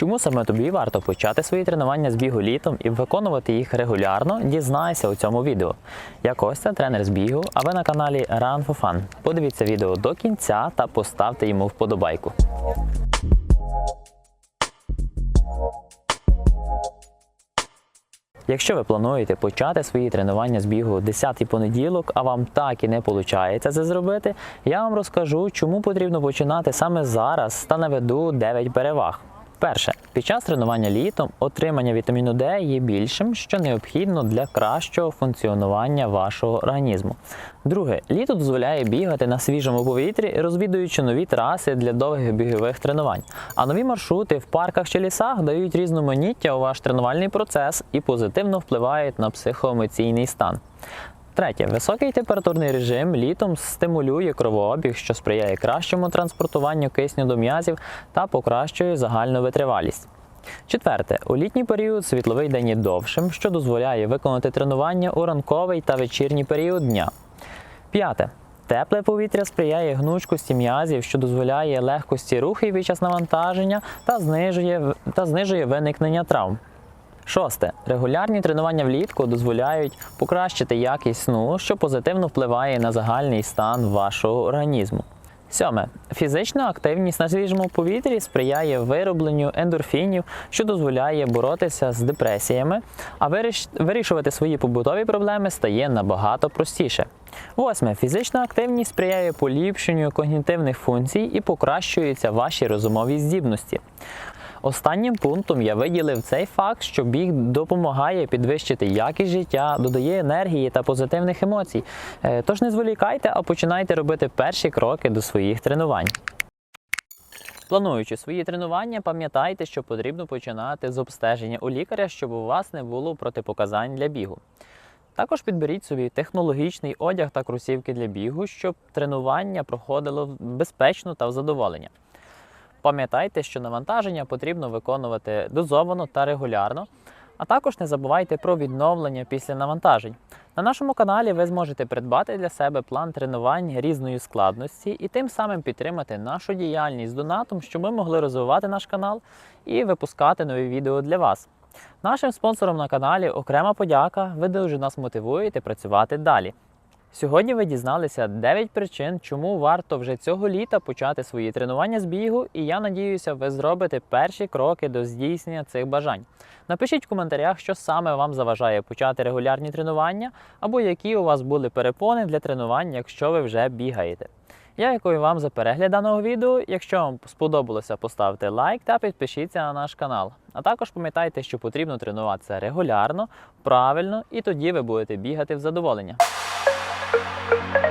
Чому саме тобі варто почати свої тренування з бігу літом і виконувати їх регулярно, дізнайся у цьому відео. Я Костя, тренер з бігу, а ви на каналі Run for Fun. Подивіться відео до кінця та поставте йому вподобайку. Якщо ви плануєте почати свої тренування з бігу 10-й понеділок, а вам так і не виходить це зробити, я вам розкажу, чому потрібно починати саме зараз та наведу 9 переваг. Перше, під час тренування літом отримання вітаміну Д є більшим, що необхідно для кращого функціонування вашого організму. Друге, літо дозволяє бігати на свіжому повітрі, розвідуючи нові траси для довгих бігових тренувань. А нові маршрути в парках чи лісах дають різноманіття у ваш тренувальний процес і позитивно впливають на психоемоційний стан. Третє, високий температурний режим літом стимулює кровообіг, що сприяє кращому транспортуванню кисню до м'язів та покращує загальну витривалість. Четверте, у літній період світловий день є довшим, що дозволяє виконати тренування у ранковий та вечірній період дня. П'яте. Тепле повітря сприяє гнучкості м'язів, що дозволяє легкості рухів під час навантаження та знижує, та знижує виникнення травм. Шосте. Регулярні тренування влітку дозволяють покращити якість сну, що позитивно впливає на загальний стан вашого організму. Сьоме. Фізична активність на свіжому повітрі сприяє виробленню ендорфінів, що дозволяє боротися з депресіями, а вирішувати свої побутові проблеми стає набагато простіше. Восьме. Фізична активність сприяє поліпшенню когнітивних функцій і покращуються ваші розумові здібності. Останнім пунктом я виділив цей факт, що біг допомагає підвищити якість життя, додає енергії та позитивних емоцій. Е, Тож не зволікайте, а починайте робити перші кроки до своїх тренувань. Плануючи свої тренування, пам'ятайте, що потрібно починати з обстеження у лікаря, щоб у вас не було протипоказань для бігу. Також підберіть собі технологічний одяг та кросівки для бігу, щоб тренування проходило безпечно та в задоволення. Пам'ятайте, що навантаження потрібно виконувати дозовано та регулярно, а також не забувайте про відновлення після навантажень. На нашому каналі ви зможете придбати для себе план тренувань різної складності і тим самим підтримати нашу діяльність з донатом, щоб ми могли розвивати наш канал і випускати нові відео для вас. Нашим спонсорам на каналі окрема подяка. Ви дуже нас мотивуєте працювати далі. Сьогодні ви дізналися 9 причин, чому варто вже цього літа почати свої тренування з бігу, і я надіюся, ви зробите перші кроки до здійснення цих бажань. Напишіть в коментарях, що саме вам заважає почати регулярні тренування, або які у вас були перепони для тренувань, якщо ви вже бігаєте. Я дякую вам за перегляд даного відео. Якщо вам сподобалося, поставте лайк та підпишіться на наш канал. А також пам'ятайте, що потрібно тренуватися регулярно, правильно, і тоді ви будете бігати в задоволення. Bye.